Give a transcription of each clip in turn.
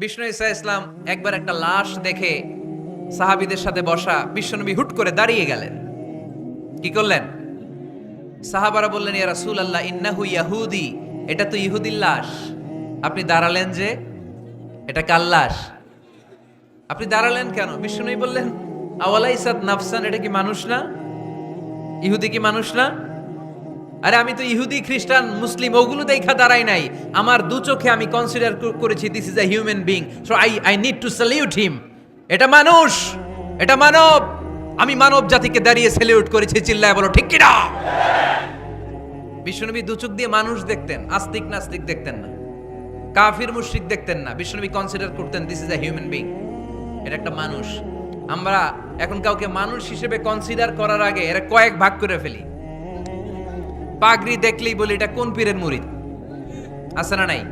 বিষ্ণু ইসা ইসলাম একবার একটা লাশ দেখে সাহাবীদের সাথে বসা বিশ্বনবী হুট করে দাঁড়িয়ে গেলেন। কি করলেন? সাহাবারা বললেন, ইয়া রাসূল আল্লাহ ইন্নাহু ইয়াহুদি। এটা তো ইহুদির লাশ। আপনি দাঁড়ালেন যে, এটা কার লাশ? আপনি দাঁড়ালেন কেন? বিষ্ণুই বললেন আওয়ালা ইসাদ নাফসান, এটা কি মানুষ না? ইহুদি কি মানুষ না? আরে আমি তো ইহুদি, খ্রিস্টান, মুসলিম, ওগুলো দেখা দাঁড়াই নাই। আমার দু চোখে আমি কনসিডার করেছি this is a human being so I I need to salute him এটা মানুষ, এটা মানব। আমি মানব জাতিকে দাঁড়িয়ে স্যালিউট করেছি, চিল্লায় বলো, ঠিক কিনা? বিশ্বনবী দু চোখ দিয়ে মানুষ দেখতেন, আস্তিক নাস্তিক দেখতেন না। কাফির, মুশরিক দেখতেন না। বিশ্বনবী কনসিডার করতেন this is a human being এটা একটা মানুষ। আমরা এখন কাউকে মানুষ হিসেবে কনসিডার করার আগে এরা কয়েক ভাগ করে ফেলি। পাগড়ি দেখলেই বলি, এটা কোন পীরের মুরিদ আছে না নাই?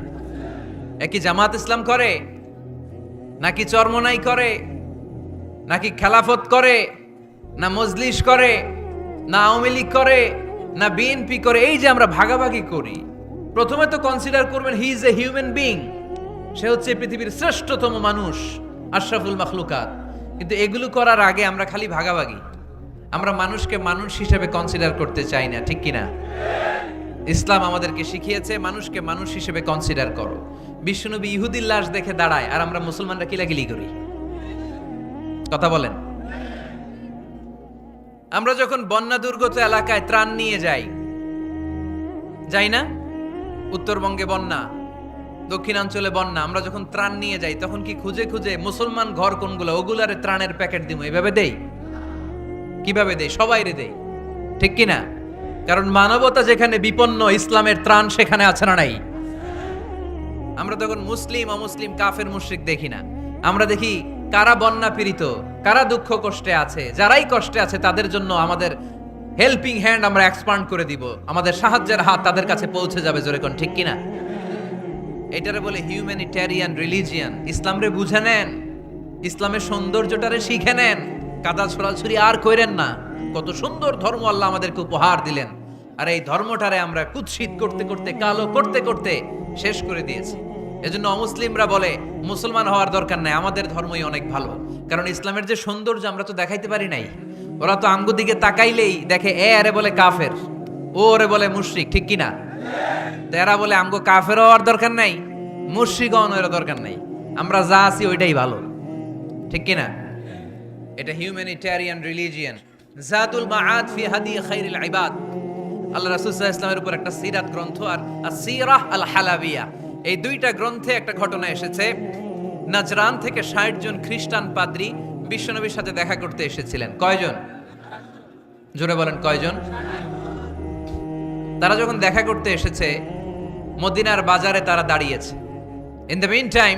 একই জামাত ইসলাম করে? নাকি চরমনাই করে? নাকি খেলাফত করে? না মজলিস করে? না আওয়ামী লীগ করে? না বিএনপি করে? এই যে আমরা ভাগাভাগি করি, প্রথমে তো কনসিডার করবেন he is a human being সে হচ্ছে পৃথিবীর শ্রেষ্ঠতম মানুষ, আশরাফুল মাখলুকাত। কিন্তু এগুলো করার আগে আমরা খালি ভাগাভাগি। আমরা মানুষকে মানুষ হিসেবে কনসিডার করতে চাই না, ঠিক কিনা? ইসলাম আমাদেরকে শিখিয়েছে, মানুষকে মানুষ হিসেবে কনসিডার করো। বিশ্বনবী ইহুদির লাশ দেখে দাঁড়ায়, আর আমরা মুসলমানরা কিলাকিলি করি। কথা বলেন। আমরা যখন বন্যা দুর্গত এলাকায় ত্রাণ নিয়ে যাই যাই না? উত্তরবঙ্গে বন্যা, দক্ষিণাঞ্চলে বন্যা, আমরা যখন ত্রাণ নিয়ে যাই, তখন কি খুঁজে খুঁজে মুসলমান ঘর কোনগুলো? ওগুলারে ত্রাণের প্যাকেট দিব এভাবে দেই? কীভাবে সবাই রে দেই ঠিক কি না? কারণ মানবতা যেখানে বিপন্ন, ইসলামের ত্রাণ সেখানে আছে না নাই? আমরা তখন মুসলিম, অমুসলিম, কাফের, মুশরিক দেখি না। আমরা দেখি কারা বন্যা পীড়িত, কারা দুঃখ কষ্টে আছে, যারাই কষ্টে আছে তাদের জন্য আমাদের হেল্পিং হ্যান্ড আমরা এক্সপান্ড করে দিব। আমাদের সাহায্যের হাত তাদের কাছে পৌঁছে যাবে জোরে কোন ঠিক কিনা এটারে বলে হিউম্যানিটেরিয়ান রিলিজিয়ান ইসলাম রে বুঝে নেন। ইসলামের সৌন্দর্যটারে শিখে নেন। কাদা ছড়াছড়ি আর কইরেন না। কত সুন্দর ধর্ম আল্লাহ আমাদেরকে উপহার দিলেন। আর এই ধর্মটারে আমরা কুৎসিত করতে করতে, কালো করতে করতে শেষ করে দিয়েছি। এজন্য অমুসলিমরা বলে, মুসলমান হওয়ার দরকার নাই, আমাদের ধর্মই অনেক ভালো। কারণ ইসলামের যে সৌন্দর্য আমরা তো দেখাইতে পারি নাই। ওরা তো আঙ্গু দিকে তাকাইলেই দেখে, এ, আরে বলে কাফের। ও ওরে বলে মুশরিক। ঠিক কিনা? তেরা বলে আমগো কাফের হওয়ার দরকার নাই মুশরিক হওয়ার দরকার নাই। আমরা যা আছি ওইটাই ভালো। ঠিক কিনা? এটা হিউম্যানিটেরিয়ান রিলিজিয়ান জাতুল মাআদ ফি হাদি খাইরিল ইবাদ। আল্লাহ রাসূল ইসলামের উপর একটা সিরাত গ্রন্থ আর আসিরাহ আল হালাবিয়া এই দুইটা গ্রন্থে একটা ঘটনা এসেছে। নাজরান থেকে 60 জন খ্রিস্টান পাদ্রী বিশ্বনবীর সাথে দেখা করতে এসেছিলেন। কয়জন? জোরে বলেন, কয়জন? তারা যখন দেখা করতে এসেছে, মদিনার বাজারে তারা দাঁড়িয়েছে। ইন দ্য মিন টাইম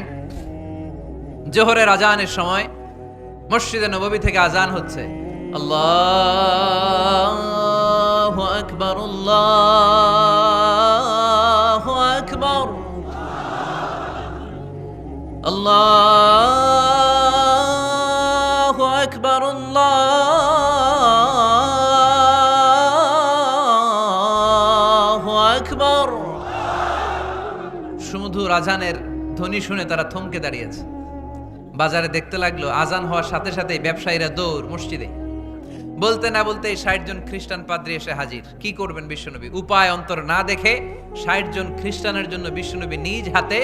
জোহরের আজানের সময় মসজিদে নববী থেকে আজান হচ্ছে। আল্লাহ আকবর আল্লাহ আকবর। আল্লাহ আকবর আল্লাহ আকবর। সুমধুর আজানের ধ্বনি শুনে তারা থমকে দাঁড়িয়েছে। বাজারে দেখতে লাগল আজান হওয়ার সাথে সাথে ব্যবসায়ীরা দৌড় মসজিদে। বলতে না বলতে ষাট জন খ্রিস্টান পাদ্রী এসে হাজির। কি করবেন বিশ্বনবী? উপায় অন্তর না দেখে ষাট জন খ্রিস্টানের জন্য বিশ্বনবী নিজ হাতে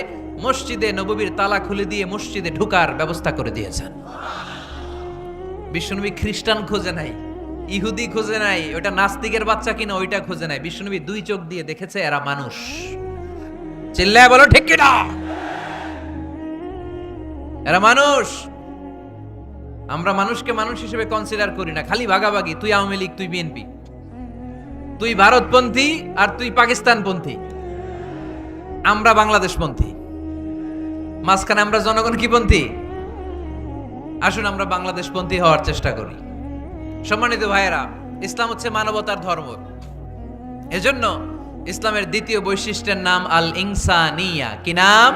মসজিদে নববীর তালা খুলে দিয়ে মসজিদে ঢুকার ব্যবস্থা করে দিয়েছেন। বিশ্বনবী খ্রিস্টান খোঁজে নাই, ইহুদি খোঁজে নাই, ওটা নাস্তিকের বাচ্চা কিনা ওইটা খোঁজে নাই। বিশ্বনবী দুই চোখ দিয়ে দেখেছে এরা মানুষ। চিল্লায় বলো, ঠিক কিনা? এরা মানুষ। আমরা মানুষকে মানুষ হিসেবে কনসিডার করি না, খালি ভাগাভাগি। তুই আওয়ামী লীগ, তুই বিএনপি। তুই ভারতপন্থী আর তুই পাকিস্তানপন্থী। আমরা বাংলাদেশপন্থী। মাঝখানে আমরা জনগণ কি পন্থী? আসুন আমরা বাংলাদেশপন্থী হওয়ার চেষ্টা করি। সম্মানিত ভাইয়েরা, ইসলাম হচ্ছে মানবতার ধর্ম। এজন্য ইসলামের দ্বিতীয় বৈশিষ্ট্যের নাম আল ইনসানিয়া কি নাম?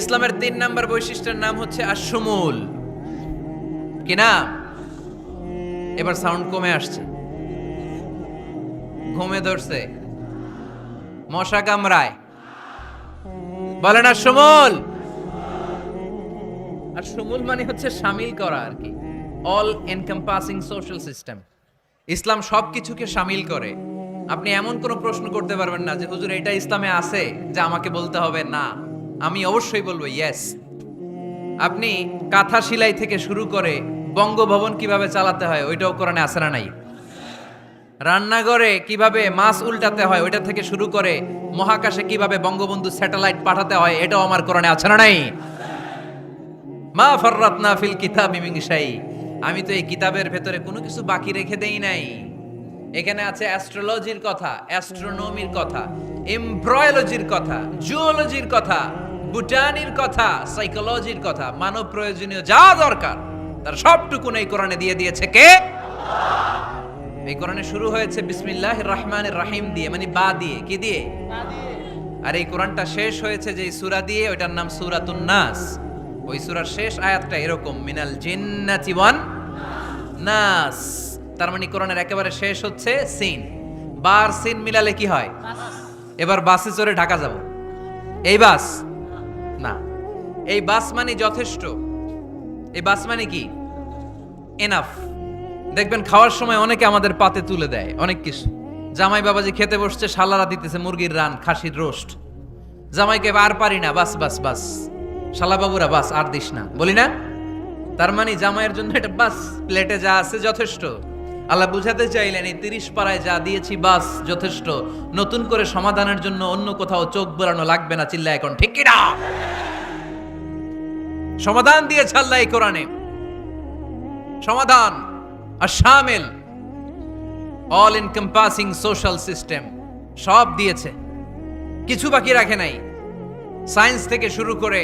ইসলামের তিন নাম্বার বৈশিষ্ট্যের নাম হচ্ছে আসমুল কি নাম? এবার সাউন্ড কমে আসছে। ঘুমে ধরছে। মশা কামড়ায়। বলেন আর সমুল আর সমুল মানে হচ্ছে সামিল করা আর কি। All encompassing social system Islam সব কিছুকে সামিল করে। আপনি এমন কোনো প্রশ্ন করতে পারবেন না যে, হুজুর, এটা ইসলামে আছে যে আমাকে বলতে হবে না। আমি অবশ্যই বলব ইয়েস আপনি কাঁথা সিলাই থেকে শুরু করে বঙ্গভবন কীভাবে চালাতে হয়, ওইটাও কোরআনে না নাই? রান্নাঘরে কীভাবে মাছ উল্টাতে হয়, ওইটা থেকে শুরু করে মহাকাশে কীভাবে বঙ্গবন্ধু স্যাটেলাইট পাঠাতে হয়, এটাও আমার কোরআনে আছে না নাই? মা ফররাতনা ফিল কিতাব মিমিংশাই আমি তো এই কিতাবের ভেতরে কোনো কিছু বাকি রেখে দেই নাই। এখানে আছে অ্যাস্ট্রোলজির কথা অ্যাস্ট্রোনমির কথা এমব্রয়োলজির কথা জুওলজির কথা। বুটানির কথা সাইকোলজির কথা মানব প্রয়োজনীয় যা দরকার তার সবটুকু এই কোরআনে দিয়ে দিয়েছে কে? এই কোরআনে শুরু হয়েছে বিসমিল্লাহ রহমান রাহিম দিয়ে মানে বা দিয়ে কি দিয়ে? আর এই কোরআনটা শেষ হয়েছে যে সূরা দিয়ে ওইটার নাম সূরাতুন নাস। ওই সূরার শেষ আয়াতটা এরকম মিনাল জিন্নাতি ওয়ান নাস। তার মানে কোরআনের একেবারে শেষ হচ্ছে সিন। বার সিন মিলালে কি হয়? এবার বাসে চড়ে ঢাকা যাব। এই বাস না। এই বাস মানে যথেষ্ট। এই বাস মানে কি? এনাফ দেখবেন খাওয়ার সময় অনেকে আমাদের পাতে তুলে দেয়। অনেক কিছু জামাই বাবাজি খেতে বসছে, শালারা দিতেছে মুরগির রান, খাসির রোস্ট। জামাইকে আর পারি না, বাস বাস বাস। শালা বাবুরা বাস, আর দিস না। বলি না? তার মানে জামাইয়ের জন্য এটা বাস, প্লেটে যা আছে যথেষ্ট। আল্লাহ বুঝাতে চাইলেন, এই তিরিশ পাড়ায় যা দিয়েছি, বাস, যথেষ্ট। নতুন করে সমাধানের জন্য অন্য কোথাও চোখ বোলানো লাগবে না চিল্লা এখন। ঠিক কিনা? সমাধান দিয়েছে আল্লাহ এই কোরআনে। সমাধান। আর শামিল। অল এনকম্পাসিং সোশ্যাল সিস্টেম সব দিয়েছে। কিছু বাকি রাখে নাই। সায়েন্স থেকে শুরু করে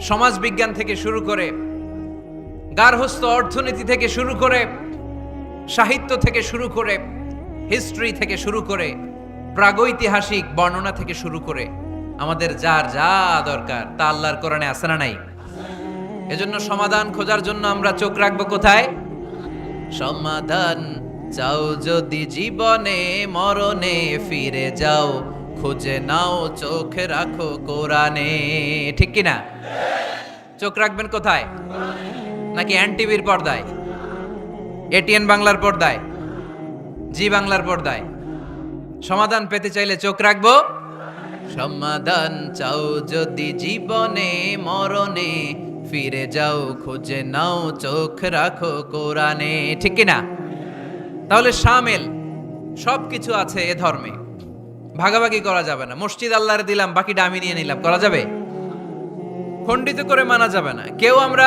সমাজ বিজ্ঞান থেকে শুরু করে গার্হস্থ অর্থনীতি থেকে শুরু করে সাহিত্য থেকে শুরু করে হিস্ট্রি থেকে শুরু করে প্রাগৈতিহাসিক বর্ণনা থেকে শুরু করে আমাদের যার যা দরকার তা আল্লাহর কোরআনে আসে না নাই? এজন্য সমাধান খোঁজার জন্য আমরা চোখ রাখব কোথায়? সমাধান চাও যদি জীবনে, মরণে ফিরে যাও, খুঁজে নাও, চোখ রাখো কোরআনে। ঠিক কি না চোখ রাখবেন কোথায়? নাকি এন টিভির পর্দায়? এটিএন বাংলার পর্দায়, জি বাংলার পর্দায়। সমাধান পেতে চাইলে চোখ রাখব। সমাধান চাও যদি জীবনে, মরণে, ফিরে যাও, খুঁজে নাও, চোখ রাখো কোরআনে। ঠিক না তাহলে শামেল সব কিছু আছে এ ধর্মে। ভাগাভাগি করা যাবে না। মসজিদ আল্লাহরে দিলাম, বাকিটা আমি নিয়ে নিলাম। করা যাবে? খণ্ডিত করে মানা যাবে না। কেউ আমরা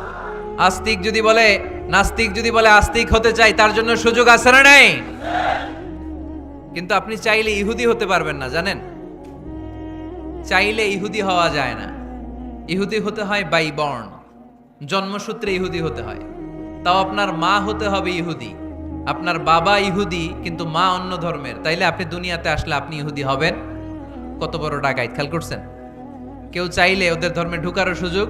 আস্তিক যদি বলে, নাস্তিক যদি বলে আস্তিক হতে চাই, তার জন্য সুযোগ আছে না নাই? কিন্তু আপনি চাইলে ইহুদি হতে পারবেন না, জানেন? চাইলে ইহুদি হওয়া যায় না। ইহুদি হতে হয় বাই বর্ণ জন্মসূত্রে ইহুদি হতে হয়। তাও আপনার মা হতে হবে ইহুদি। আপনার বাবা ইহুদি, কিন্তু মা অন্য ধর্মের। তাইলে আপনি দুনিয়াতে আসলে আপনি ইহুদি হবেন? কত বড় ডাকাইত, খেয়াল করছেন? কেউ চাইলে ওদের ধর্মে ঢুকারও সুযোগ।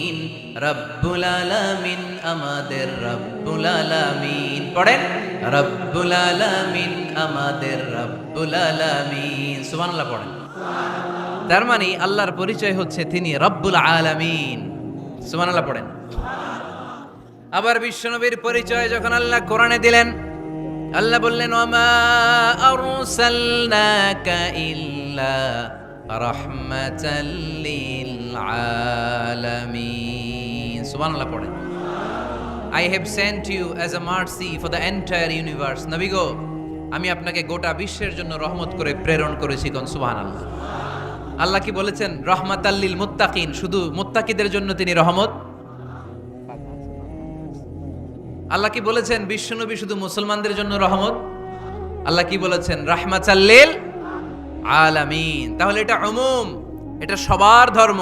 রব্বুল আলামিন, আমাদের রব্বুল আলামিন। পড়েন? রব্বুল আলামিন, আমাদের রব্বুল আলামিন। সুবহানাল্লাহ পড়েন। তার মানে আল্লাহর পরিচয় হচ্ছে তিনি রব্বুল আলামিন। সুবহানাল্লাহ পড়েন। আবার বিশ্বনবীর পরিচয় যখন আল্লাহ কোরআনে দিলেন, আল্লাহ বললেন, ওমা আরসালনাকা ইল্লা রাহমাতাল লিল আলামিন। সুবহানাল্লাহ পড়েন I have sent you as a mercy for the entire universe নবী আমি আপনাকে গোটা বিশ্বের জন্য রহমত করে প্রেরণ করেছি কোন সুবহানাল্লাহ আল্লাহ কি বলেছেন? রহমাতাল্লিল মুত্তাকিন, শুধু মুত্তাকিদের জন্য তিনি রহমত? আল্লাহ কি বলেছেন? বিশ্বনবী শুধু মুসলমানদের জন্য রহমত? আল্লাহ কি বলেছেন? রাহমাতাল্লিল আলামিন। তাহলে এটা উমুম, এটা সবার ধর্ম।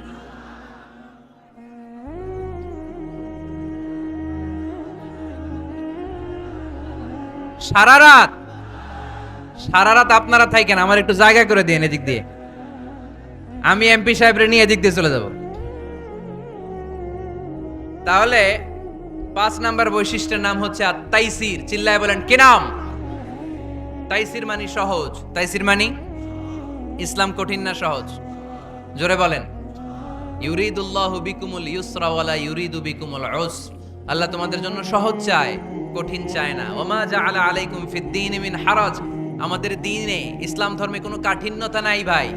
সারা রাত? সারা রাত আপনারা থাকেন আমার একটু জায়গা করে দিন এদিক দিয়ে। আমি এমপি সাহেবরে নিয়ে এদিক দিয়ে চলে যাব। তাহলে, পাঁচ নাম্বার বৈশিষ্ট্যের নাম হচ্ছে আত্মাইসির চিল্লায় বলেন, কি নাম? তাইসির মানি সহজ। তাইসির মানি? ইসলাম কঠিন না সহজ? জোরে বলেন। ইউরিদুল্লাহু বিকুমুল ইউসরা ওয়ালা ইউরিদু বিকুমুল উসর। আল্লাহ তোমাদের জন্য সহজ চায়। কঠিন চায় না। ওমা জাআলা আলাইকুম ফিদ্দিন মিন হারাজ। আমাদের দিনে ইসলাম ধর্মে কোনো কাঠিন্যতা নাই ভাই।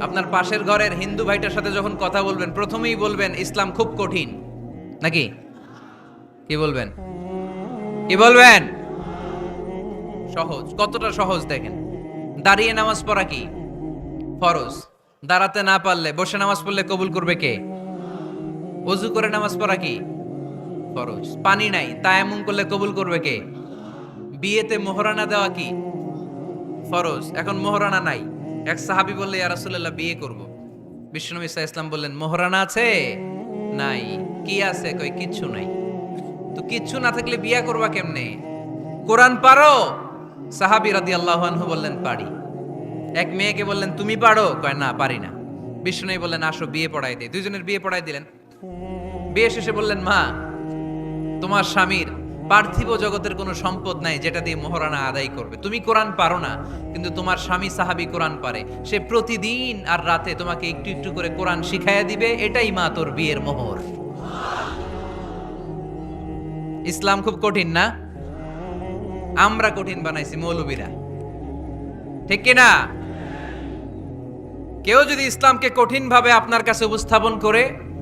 আপনার পাশের ঘরের হিন্দু ভাইটার সাথে যখন কথা বলবেন, প্রথমেই বলবেন, ইসলাম খুব কঠিন। নাকি? কি বলবেন? কি বলবেন? সহজ। কতটা সহজ দেখেন। দাঁড়িয়ে নামাজ পড়া কি? ফরজ। দাঁড়াতে না পারলে, বসে নামাজ পড়লে কবুল করবে কে? অজু করে নামাজ পড়া কি? ফরজ পানি নাই তায়ামুম করলে কবুল করবে কে? বিয়েতে মোহরানা দেওয়া কি? ফরজ, এখন মোহরানা নাই। এক সাহাবি বললে, ইয়া রাসূলুল্লাহ, বিয়ে করব। বিশ্বনবী সাল্লাল্লাহু ইসলাম বললেন, মোহরানা আছে? নাই। কি আছে? কই, কিচ্ছু নাই। তো কিচ্ছু না থাকলে বিয়া করবা কেমনে? কোরআন পারো? সাহাবি রাদিয়াল্লাহু আনহু বললেন, পারি। এক মেয়েকে বললেন, তুমি পারো? কয়, না, পারি না। বিষ্ণু বললেন, আসো, বিয়ে পড়াই দে। দুইজনের বিয়ে পড়াই দিলেন। বিয়ে শেষে বললেন, মা তোমার স্বামীর পার্থিব জগতের কোনো সম্পদ নাই যেটা দিয়ে মোহরানা আদায় করবে। তুমি কোরআন পারো না, কিন্তু তোমার স্বামী সাহাবি কোরআন পারে। সে প্রতিদিন আর রাতে তোমাকে একটু একটু করে কোরআন শিখাইয়া দিবে, এটাই মা তোর বিয়ের মোহর। ইসলাম খুব কঠিন না? আমরা কঠিন বানাইছি মৌলবীরা। ঠিক কিনা কেউ যদি ইসলামকে কঠিন ভাবে আপনার কাছে উপস্থাপন করে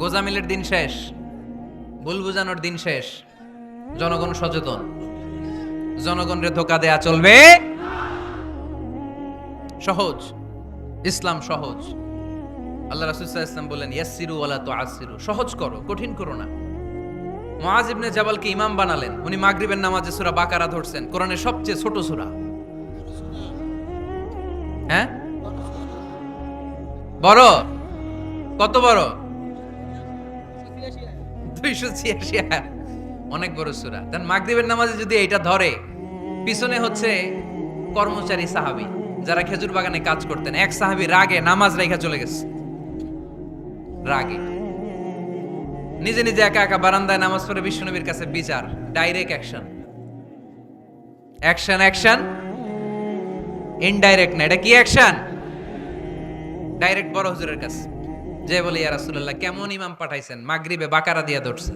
গোজামিলের দিন শেষ, ভুল বুঝানোর দিন শেষ। জনগণ সচেতন। জনগণরে ধোকা দেয়া চলবে। সহজ, ইসলাম সহজ। আল্লাহ রাসূল ইসলাম আলাইহি ওয়াসাল্লাম বললেন তো ওয়ালা তুআসসিরু। সহজ করো, কঠিন করো না। মুআজ ইবনে জাবালকে ইমাম বানালেন, উনি মাগরিবের নামাজে সূরা বাকারা ধরছেন, কোরআনের সবচেয়ে ছোট সূরা। হ্যাঁ? বড়? কত বড়? দুইশো ছিয়াশি। অনেক বড় সূরা। দেন মাগরিবের নামাজে যদি এটা ধরে, পিছনে হচ্ছে কর্মচারী সাহাবি, যারা খেজুর বাগানে কাজ করতেন। এক সাহাবি রাগে, নামাজ রেখা চলে গেছে। রাগে। নিজে নিজে একা একা বারান্দায় নামাজ পড়ে বিশ্বনবীর কাছে বিচার direct action action action indirect না, এটা কি অ্যাকশন ডাইরেক্ট বড় হুজুরের কাছে। যে বলে, ইয়া রাসূলুল্লাহ, কেমন ইমাম পাঠাইছেন? মাগরিবে বাকারা দিয়া ধরছে।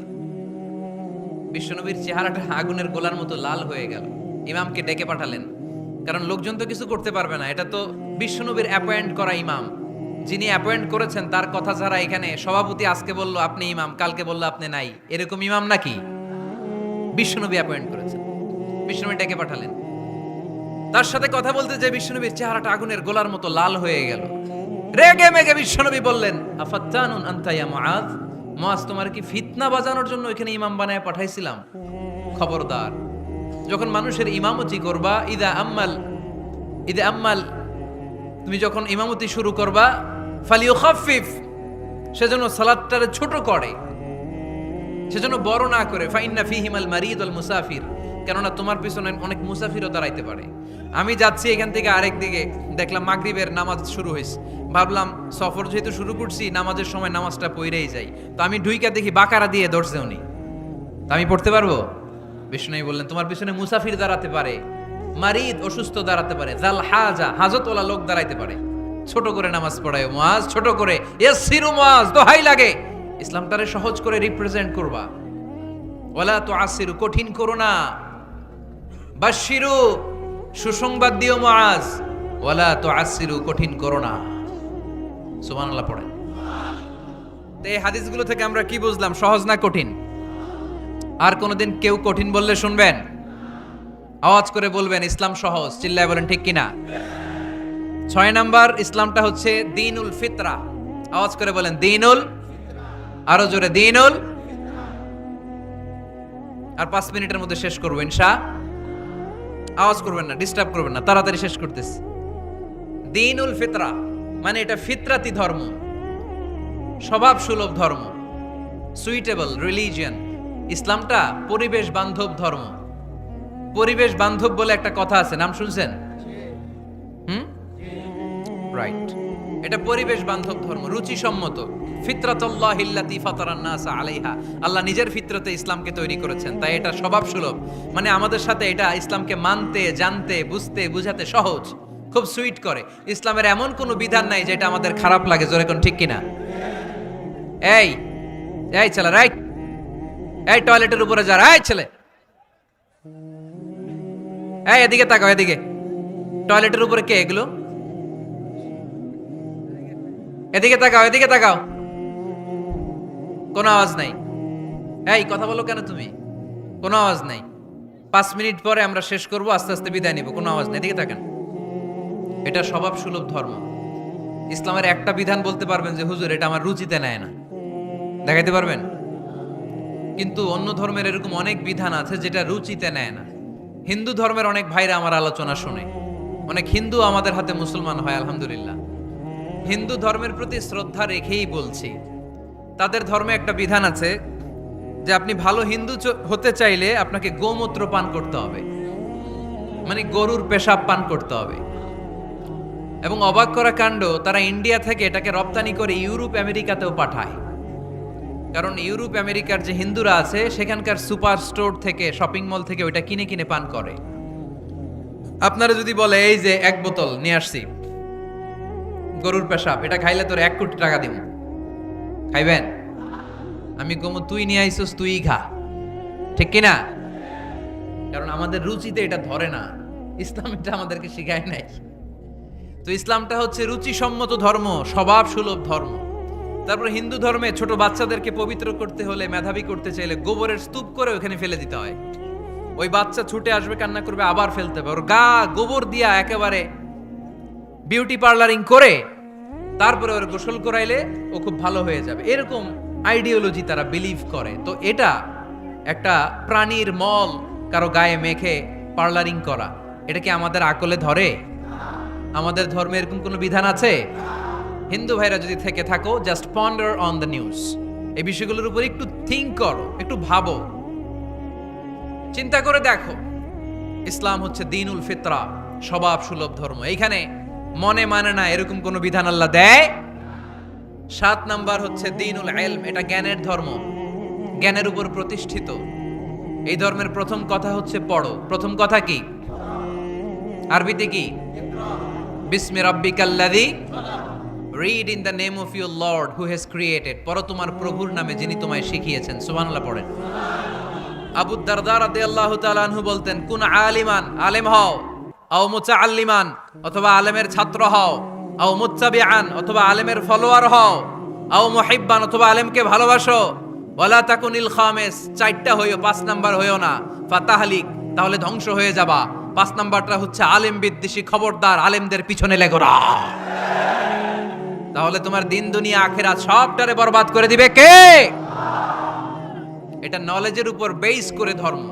বিশ্বনবীর চেহারাটা আগুনের গোলার মতো লাল হয়ে গেল। ইমামকে ডেকে পাঠালেন। কারণ লোকজন তো কিছু করতে পারবে না। এটা তো বিশ্বনবীর অ্যাপয়েন্ট করা ইমাম। যিনি অ্যাপয়েন্ট করেছেন, তার কথা ছাড়া এখানে সভাপতি আজকে বলল, আপনি ইমাম, কালকে বলল, আপনি নাই। এরকম ইমাম নাকি? বিশ্বনবী অ্যাপয়েন্ট করেছেন। বিশ্বনবী ডেকে পাঠালেন। তার সাথে কথা বলতে যে বিশ্বনবীর চেহারাটা আগুনের গোলার মতো লাল হয়ে গেল। রেগে মেগে বিশ্বনবী বললেন, আফাত্তানুন আনতা ইয়া মুআজ মুআজ তোমার কি ফিতনা বাজানোর জন্য এখানে ইমাম বানায় পাঠাইছিলাম? খবরদার, যখন মানুষের ইমামতি করবা, ইদা আম্মাল ইদা আম্মাল, তুমি যখন ইমামতি শুরু করবা ফালিও খাফিফ সেজন্য সালাদটারে ছোট করে সেজন্য বড় না করে ফাইন্না ফিহিমাল মারিদ আল মুসাফির, কেননা তোমার পিছনে অনেক মুসাফিরও দাঁড়াইতে পারে। আমি যাচ্ছি এখান থেকে আরেক দিকে, দেখলাম মাগরিবের নামাজ শুরু হয়েছে ভাবলাম, সফর যেহেতু শুরু করছি, নামাজের সময় নামাজটা পইরেই যাই। তো আমি ঢুইকা দেখি বাকারা দিয়ে ধরছে উনি। তা আমি পড়তে পারব? বিষ্ণু বললেন, তোমার পিছনে মুসাফির দাঁড়াতে পারে, মারিদ অসুস্থ দাঁড়াতে পারে জাল হাজা হাজতওয়ালা লোক দাঁড়াইতে পারে। ছোট করে নামাজ পড়ায় মুআজ, ছোট করে ইয়াসিরু মুআজ দোহাই লাগে। ইসলামটারে সহজ করে রিপ্রেজেন্ট করবা। ওয়ালা তো আসিরু কঠিন করো না। বাশিরু সুসংবাদ দিও মুআজ। ওয়ালা তো আসিরু কঠিন করো না। সুবহানাল্লাহ পড়েন তো এই হাদিসগুলো থেকে আমরা কি বুঝলাম? সহজ না কঠিন? আর কোনোদিন কেউ কঠিন বললে শুনবেন? আওয়াজ করে বলবেন, ইসলাম সহজ। চিল্লায় বলেন, ঠিক কিনা? ছয় নাম্বার, ইসলামটা হচ্ছে দিনুল ফিতরা। আওয়াজ করে বলেন, দিনুল আরও জোরে, দিনুল আর পাঁচ মিনিটের মধ্যে শেষ করব, ইনশা। আওয়াজ করবেন না, ডিস্টার্ব করবেন না, তাড়াতাড়ি শেষ করতেছি। দিনুল ফিতরা। মানে এটা ফিতরাতি ধর্ম স্বভাব সুলভ ধর্ম সুইটেবল রিলিজিয়ান ইসলামটা পরিবেশ বান্ধব ধর্ম। পরিবেশ বান্ধব বলে একটা কথা আছে, নাম শুনছেন? হুম? রাইট এটা পরিবেশ বান্ধব ধর্ম আলাইহা। আল্লাহ নিজের ফিতরতে ইসলামকে তৈরি করেছেন, তাই এটা স্বভাব সুলভ মানে আমাদের সাথে এটা ইসলামকে মানতে, জানতে, বুঝতে, বুঝাতে সহজ। খুব সুইট করে। ইসলামের এমন কোনো বিধান নাই যেটা আমাদের খারাপ লাগে, জোরে কোন ঠিক কিনা? এই এই ছেলে, রাইট। এই টয়লেটের উপরে যা এই ছেলে। এই এদিকে তাকাও, এদিকে। টয়লেটের উপরে কে এগুলো? এদিকে তাকাও এদিকে তাকাও। কোনো আওয়াজ নাই। এই, কথা বলো কেন তুমি? কোনো আওয়াজ নাই। পাঁচ মিনিট পরে আমরা শেষ করব, আস্তে আস্তে বিদায় নিব, কোনো আওয়াজ নেই। এদিকে তাকান। এটা স্বভাব সুলভ ধর্ম। ইসলামের একটা বিধান বলতে পারবেন যে, হুজুর, এটা আমার রুচিতে নেয় না। দেখাইতে পারবেন? কিন্তু অন্য ধর্মের এরকম অনেক বিধান আছে যেটা রুচিতে নেয় না। হিন্দু ধর্মের অনেক ভাইরা আমার আলোচনা শুনে। অনেক হিন্দু আমাদের হাতে মুসলমান হয়, আলহামদুলিল্লাহ। হিন্দু ধর্মের প্রতি শ্রদ্ধা রেখেই বলছি। তাদের ধর্মে একটা বিধান আছে যে, আপনি ভালো হিন্দু হতে চাইলে আপনাকে গোমূত্র পান করতে হবে। মানে গরুর পেশাব পান করতে হবে। এবং অবাক করা কাণ্ড, তারা ইন্ডিয়া থেকে এটাকে রপ্তানি করে ইউরোপ, আমেরিকাতেও পাঠায়। কারণ ইউরোপ, আমেরিকার যে হিন্দুরা আছে, সেখানকার সুপার স্টোর থেকে, শপিং মল থেকে ওইটা কিনে কিনে পান করে। আপনারা যদি বলে, এই যে এক বোতল, নিয়ে আসছি। গরুর পেশাব, এটা খাইলে তোর এক কোটি টাকা দিব খাইবেন? আমি কমু, তুই নিয়ে আইসস, তুই খা ঠিক কিনা? কারণ আমাদের রুচিতে এটা ধরে না। ইসলাম এটা আমাদেরকে শিখায় নাই। তো ইসলামটা হচ্ছে রুচিসম্মত ধর্ম স্বভাব সুলভ ধর্ম। তারপরে হিন্দু ধর্মে ছোট বাচ্চাদেরকে পবিত্র করতে হলে মেধাবী করতে চাইলে গোবরের স্তূপ করে ওখানে ফেলে দিতে হয়। ওই বাচ্চা ছুটে আসবে, কান্না করবে, আবার ফেলতে হবে। ওর গা গোবর দিয়া একেবারে বিউটি পার্লারিং করে, তারপরে ওর গোসল করাইলে ও খুব ভালো হয়ে যাবে। এরকম আইডিওলজি তারা বিলিভ করে। তো এটা একটা প্রাণীর মল কারও গায়ে মেখে পার্লারিং করা। এটা কি আমাদের আকলে ধরে? আমাদের ধর্মে এরকম কোনো বিধান আছে? হিন্দু ভাইরা যদি থেকে থাকো just ponder on the news এই বিষয়গুলোর উপর একটু থিঙ্ক করো, একটু ভাবো। চিন্তা করে দেখো। ইসলাম হচ্ছে দিনুল ফিতরা, স্বভাব সুলভ ধর্ম। এইখানে মনে মানে না এরকম কোনো বিধান আল্লাহ দেয়? সাত নাম্বার হচ্ছে দিনুল এলম এটা জ্ঞানের ধর্ম। জ্ঞানের উপর প্রতিষ্ঠিত। এই ধর্মের প্রথম কথা হচ্ছে পড়ো। প্রথম কথা কি? আরবিতে কি? বিসমি রাব্বিকাল্লাযী read in the name of your lord who has created পড়ো তোমার প্রভুর নামে যিনি তোমায় শিখিয়েছেন সুবহানাল্লাহ পড়েন আবু দারদা রাদিয়াল্লাহু তাআলা আনহু বলতেন কুন আলিমান আলেম হও আও মুতাআল্লিমান অথবা আলেমের ছাত্র হও আও মুত্তাবিআন অথবা আলেমের ফলোয়ার হও আও মুহিব্বান অথবা আলেমকে ভালোবাসো ওয়ালা তাকুনিল খামেস চারটা হইও, পাঁচ নাম্বার হইও না, ফাতাহলিক, তাহলে ধ্বংস হয়ে যাবা। পাঁচ নাম্বারটা হচ্ছে আলেম বিদ্বেষী খবরদার আলেমদের পিছনে লেগোরা। তাহলে তোমার দিন, দুনিয়া আখেরা সবটারে বরবাদ করে দিবে কে? এটা নলেজের উপর বেস করে ধর্ম।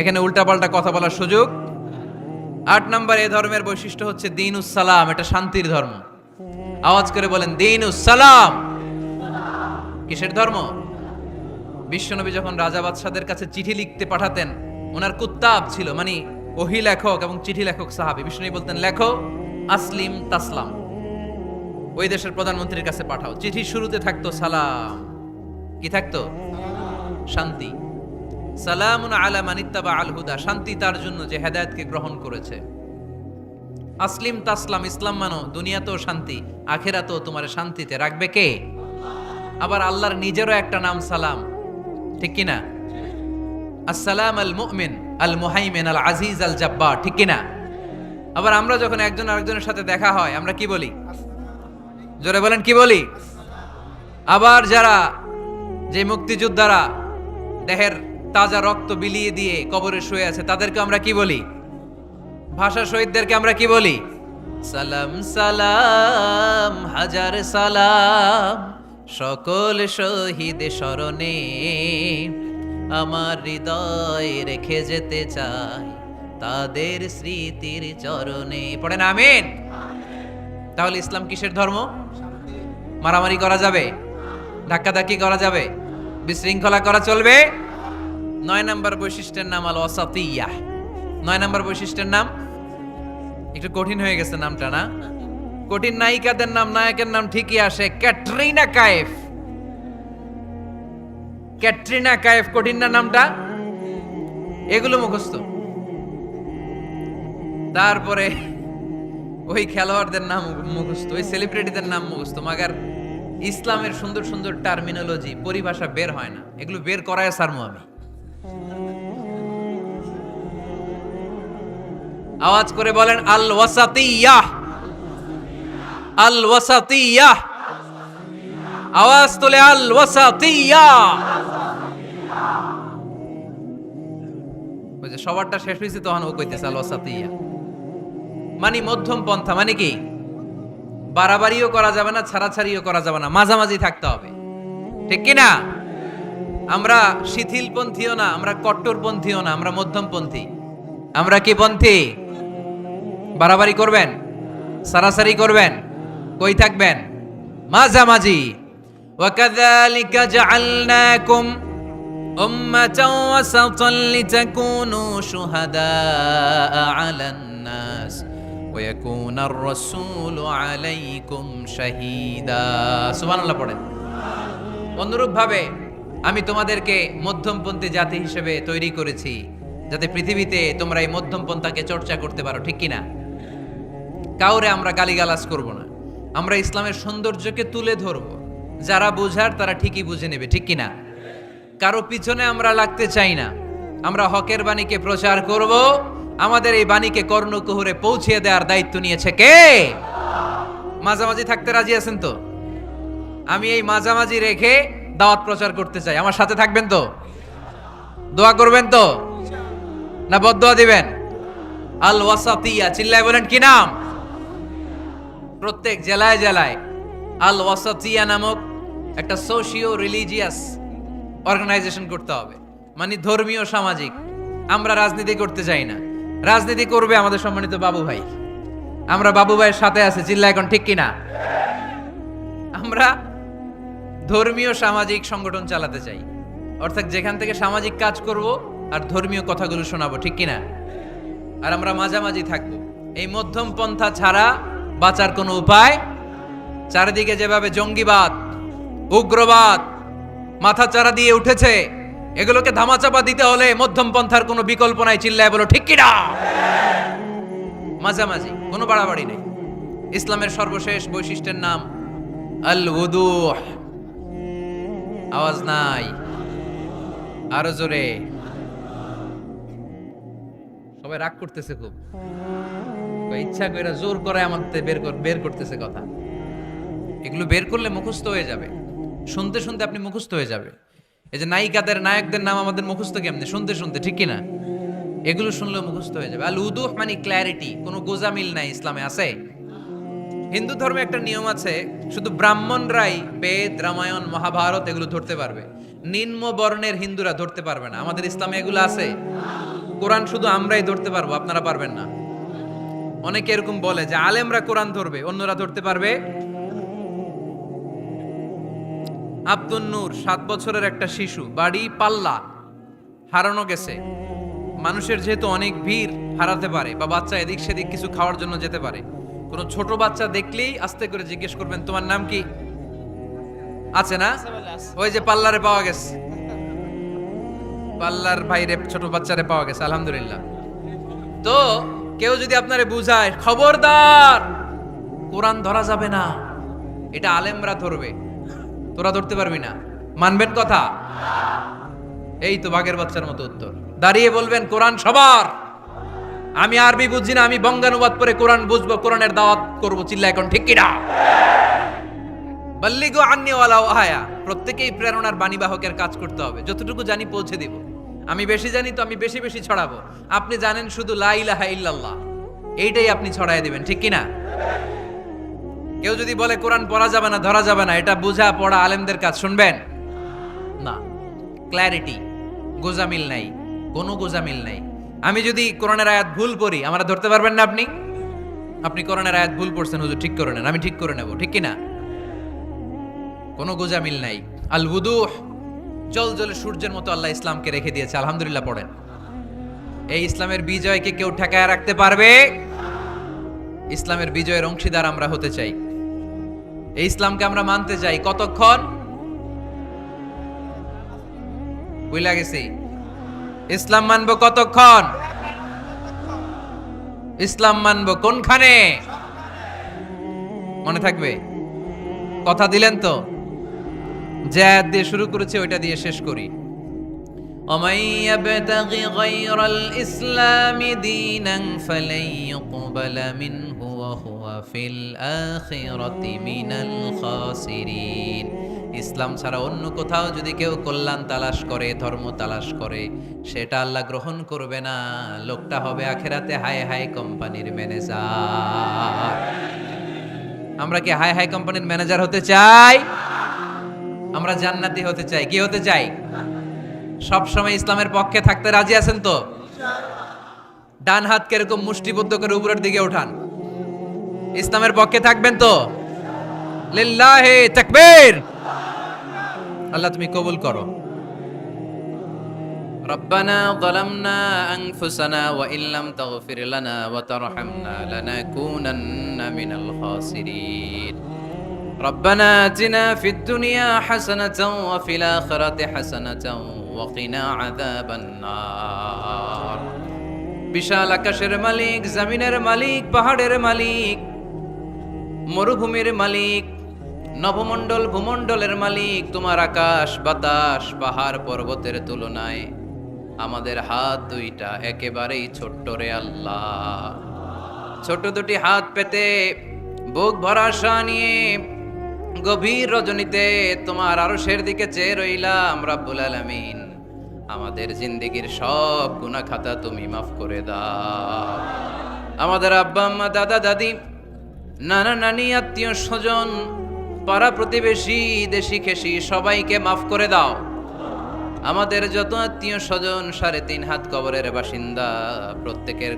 এখানে উল্টাপাল্টা কথা বলার সুযোগ। আট নম্বর, এ ধর্মের বৈশিষ্ট্য হচ্ছে দিন সালাম এটা শান্তির ধর্ম। আওয়াজ করে বলেন দিন সালাম কিসের ধর্ম? বিশ্বনবী যখন রাজা বাদশাদের কাছে চিঠি লিখতে পাঠাতেন, ওনার কুত্তাব ছিল মানে ওহি লেখক এবং চিঠি লেখক সাহাবি। বিষ্ণু বলতেন, লেখো, আসলিম তাসলাম। ওই দেশের প্রধানমন্ত্রীর কাছে পাঠাও। চিঠি শুরুতে থাকতো, সালাম। কি থাকতো? শান্তি। সালামুন আলা মানিত্তাবা আল হুদা। শান্তি তার জন্য যে হেদায়েতকে গ্রহণ করেছে। আসলিম তাসলাম, ইসলাম মানো, দুনিয়াতেও শান্তি, আখেরাতেও তোমার শান্তিতে রাখবে কে? আবার আল্লাহর নিজেরও একটা নাম সালাম। ঠিক কিনা আসসালাম আল মুমিন। আল মুহাইমিন আল আজিজ আল জাব্বা ঠিক কিনা? আবার আমরা যখন একজন আরেকজনের সাথে দেখা হয়, আমরা কি বলি? জোরে বলেন, কি বলি? আবার যারা যে মুক্তিযোদ্ধারা দেহের তাজা রক্ত বিলিয়ে দিয়ে কবরে শুয়ে আছে, তাদেরকে আমরা কি বলি? ভাষা শহীদদেরকে আমরা কি বলি? সালাম সালাম, হাজার সালাম, সকল শহীদ স্মরণে আমার হৃদয় রেখে যেতে চাই তাদের স্মৃতির চরণে। পড়েন, আমিন। তাহলে ইসলাম কিসের ধর্ম? মারামারি করা যাবে? ধাক্কাধাক্কি করা যাবে? বিশৃঙ্খলা করা চলবে? নয় নম্বর বৈশিষ্ট্যের নাম আল ওয়াসাতিয়া নয় নম্বর বৈশিষ্ট্যের নাম? একটু কঠিন হয়ে গেছে নামটা, না? কঠিন নায়িকাদের নাম, নায়কের নাম ঠিকই আসে ক্যাটরিনা কায়েফ। ক্যাটরিনা কায়েফ কঠিন না নামটা? এগুলো মুখস্থ। তারপরে ওই খেলোয়াড়দের নাম মুখস্থ, ওই সেলিব্রিটিদের নাম মুখস্থ, মাগার ইসলামের সুন্দর সুন্দর টার্মিনোলজি পরিভাষা বের হয় না। এগুলো বের করায় সারমু আমি। আওয়াজ করে বলেন আল ওয়াসাতিয়াহ আল ওয়াসাতিয়াহ আওয়াজ তোলে আল ওয়াসাতিয়াহ ওই যে সবারটা শেষ হয়েছে, তখন ও কইতেছে আল ওয়াসাতিয়া। মানে মধ্যম পন্থা মানে কি? বাড়াবাড়িও করা যাবে না, ছাড়াছাড়িও করা যাবে না, মাঝামাঝি থাকতে হবে। ঠিক কি না? আমরা শিথিলপন্থীও না, আমরা কট্টরপন্থীও না, আমরা মধ্যমপন্থী। আমরা কি পন্থী? বাড়াবাড়ি করবেন? সারাসারি করবেন? কই থাকবেন? মাঝামাঝি। وكذلك جعلناكم أمة وسطا لتكونوا شهداء على الناس ويكون الرسول عليكم شهيدا سبحان الله পড়েন অনুরূপভাবে আমি তোমাদেরকে মধ্যমপন্থী জাতি হিসেবে তৈরি করেছি যাতে পৃথিবীতে তোমরা এই মধ্যমপন্থাকে চর্চা করতে পারো ঠিক কিনা কাউরে আমরা গালিগালাজ করব না আমরা ইসলামের সৌন্দর্যকে তুলে ধরব যারা বোঝার তারা ঠিকই বুঝে নেবে, ঠিক কিনা? কারও পিছনে আমরা লাগতে চাই না। আমরা হকের বাণীকে প্রচার করব। আমাদের এই বাণীকে কর্ণকুহরে পৌঁছিয়ে দেওয়ার দায়িত্ব নিয়েছে কে? মাঝামাঝি থাকতে রাজি আছেন তো? আমি এই মাঝামাঝি রেখে দাওয়াত প্রচার করতে চাই। আমার সাথে থাকবেন তো? দোয়া করবেন তো? না বদোয়া দিবেন? আল ওয়াসাতিয়া চিল্লায় বলেন কি নাম? প্রত্যেক জেলায় জেলায় আল ওয়াসাতিয়া নামক একটা সোশিও রিলিজিয়াস অর্গানাইজেশন করতে হবে। মানে ধর্মীয়, সামাজিক। আমরা রাজনীতি করতে চাই না। রাজনীতি করবে আমাদের সম্মানিত বাবু ভাই। আমরা বাবু ভাইয়ের সাথে আছে চিল্লা এখন ঠিক কিনা? আমরা ধর্মীয়, সামাজিক সংগঠন চালাতে চাই। অর্থাৎ যেখান থেকে সামাজিক কাজ করব আর ধর্মীয় কথাগুলো শোনাবো, ঠিক কিনা? আর আমরা মাঝামাঝি থাকব। এই মধ্যম পন্থা ছাড়া বাঁচার কোনো উপায় চারিদিকে যেভাবে জঙ্গিবাদ, উগ্রবাদ মাথা চারা দিয়ে উঠেছে, এগুলোকে ধামাচাপা দিতে হলে মধ্যম পন্থার কোনো বিকল্প নাই, চিল্লায় বলো, ঠিক কিনা? মাঝামাঝি, কোনো বাড়াবাড়ি নেই। ইসলামের সর্বশেষ বৈশিষ্ট্যের নাম আল উদুহ আওয়াজ নাই, আরও জোরে। সবাই রাগ করতেছে খুব। ইচ্ছা করে জোর করে আমাদের বের বের করতেছে কথা। এগুলো বের করলে মুখস্থ হয়ে যাবে। শুনতে শুনতে আপনি মুখস্থ হয়ে যাবে। এই যে নায়িকাদের, নায়কদের নাম আমাদের মুখস্থ কেমনি? শুনতে শুনতে, ঠিক কিনা? এগুলো শুনলেও মুখস্থ হয়ে যাবে। আল উদুহ মানে ক্ল্যারিটি, কোনো গোজামিল নাই ইসলামে, আছে? হিন্দু ধর্মে একটা নিয়ম আছে, শুধু ব্রাহ্মণরাই বেদ, রামায়ণ, মহাভারত এগুলো ধরতে পারবে। নিম্ন বর্ণের হিন্দুরা ধরতে পারবে না। আমাদের ইসলামে এগুলো আছে। কোরআন শুধু আমরাই ধরতে পারব, আপনারা পারবেন না। অনেকে এরকম বলে যে, আলেমরা কোরআন ধরবে, অন্যরা ধরতে পারবে আব্দুল নূর, সাত বছরের একটা শিশু, বাড়ি পাল্লা, হারানো গেছে। মানুষের যেহেতু অনেক ভিড় হারাতে পারে বা বাচ্চা এদিক সেদিক কিছু খাওয়ার জন্য যেতে পারে, কোনো ছোট বাচ্চা দেখলেই আস্তে করে জিজ্ঞেস করবেন, তোমার নাম কি? আছে না? ওই যে পাল্লারে পাওয়া গেছে। পাল্লার বাইরে ছোট বাচ্চারে পাওয়া গেছে, আলহামদুলিল্লাহ। তো কেউ যদি আপনারে বুঝায়, খবরদার, কোরআন ধরা যাবে না। এটা আলেমরা ধরবে। তোরা ধরতে পারবি না। মানবেন কথা? এই তো বাঘের বাচ্চার মতো উত্তর। দাঁড়িয়ে বলবেন, কোরআন সবার। আমি আরবি বুঝি না, আমি বঙ্গানুবাদ করে কোরআন বুঝব, কোরআনের দাওয়াত করব চিল্লা এখন ঠিক কিনা? বাল্লিগো আন্নিওয়ালা আয়া প্রত্যেকেই প্রেরণার বাণীবাহকের কাজ করতে হবে, যতটুকু জানি পৌঁছে দিব। আমি বেশি জানি তো আমি বেশি বেশি ছড়াবো। আপনি জানেন শুধু লা ইলাহা ইল্লাল্লাহ। এইটাই আপনি ছড়াই দিবেন, ঠিক কিনা? কেউ যদি বলে কোরআন পড়া যাবে না, ধরা যাবে না, এটা বোঝা পড়া আলেমদের কাজ, শুনবেন? না ক্ল্যারিটি গোজামিল নাই, কোনো গোজামিল নাই। আমি যদি কোরআনের আয়াত ভুল পড়ি, আমরা ধরতে পারবেন না আপনি? আপনি কোরআনের আয়াত ভুল পড়ছেন, হুজুর, ঠিক করে নেন, আমি ঠিক করে নেব, ঠিক কিনা? কোনো গোজামিল নাই। আল উদুহ, জল জলে সূর্যের মতো আল্লাহ ইসলামকে রেখে দিয়েছে, আলহামদুলিল্লাহ পড়েন। এই ইসলামের বিজয়কে কেউ ঠেকায় রাখতে পারবে? ইসলামের বিজয়ের অংশীদার আমরা হতে চাই। এই ইসলামকে আমরা মানতে চাই কতক্ষণ বুঝলা গেছি ইসলাম মানব কতক্ষণ ইসলাম মানব কোনখানে মনে থাকবে কথা দিলেন তো যে আয়াত দিয়ে শুরু করেছে ওইটা দিয়ে শেষ করি ومن يبتغ غير الإسلام دينا فلن يقبل منه وهو في الآخرة من الخاسرين ইসলাম ছাড়া অন্য কোথাও যদি কেউ কল্যাণ তালাশ করে ধর্ম তালাশ করে সেটা আল্লাহ গ্রহণ করবে না লোকটা হবে আখেরাতে হাই হাই কোম্পানির ম্যানেজার আমরা কি হাই হাই কোম্পানির ম্যানেজার হতে চাই আমরা জান্নাতি হতে চাই কি হতে চাই সব সময় ইসলামের পক্ষে থাকতে রাজি আছেন তো ডান হাত কিরকম মুষ্টিবদ্ধ করে উপরের দিকে ওঠান ইসলামের পক্ষে থাকবেন তো লিল্লাহে তাকবীর আল্লাহ তুমি কবুল করো ربنا ظلمنا أنفسنا وإن لم تغفر لنا وترحمنا لنكونن من الخاسرين ربنا آتنا في الدنيا حسنة وفي الآخرة حسنة وقنا عذاب النار বিশাল আকাশের মালিক জমিনের মালিক পাহাড়ের মালিক মরুভূমির মালিক নভমণ্ডল ভূমণ্ডলের মালিক, তোমার আকাশ, বাতাস, পাহাড়, পর্বতের তুলনায় আমাদের হাত দুইটা একেবারেই ছোট্ট রে আল্লাহ। ছোট দুটি হাত পেতে, বুক ভরা আশা নিয়ে গভীর রজনীতে তোমার আরশের দিকে চেয়ে রইলাম, রাব্বুল আলামিন। আমাদের জিন্দেগির সব গুনাহ খাতা তুমি মাফ করে দাও। আমাদের আব্বা, আম্মা, দাদা, দাদি নানা নানি আত্মীয় স্বজন, পাড়া প্রতিবেশী, দেশি খেসি, সবাইকে মাফ করে দাও। আমাদের যত আত্মীয় স্বজন, সাড়ে তিন হাত কবরের বাসিন্দা, প্রত্যেকের